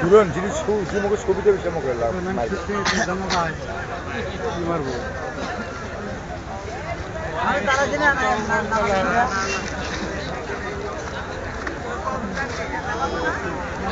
দুজন যিনি ছবি যে মুখে ছবি দেবে সে মুখে লাভ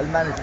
المانج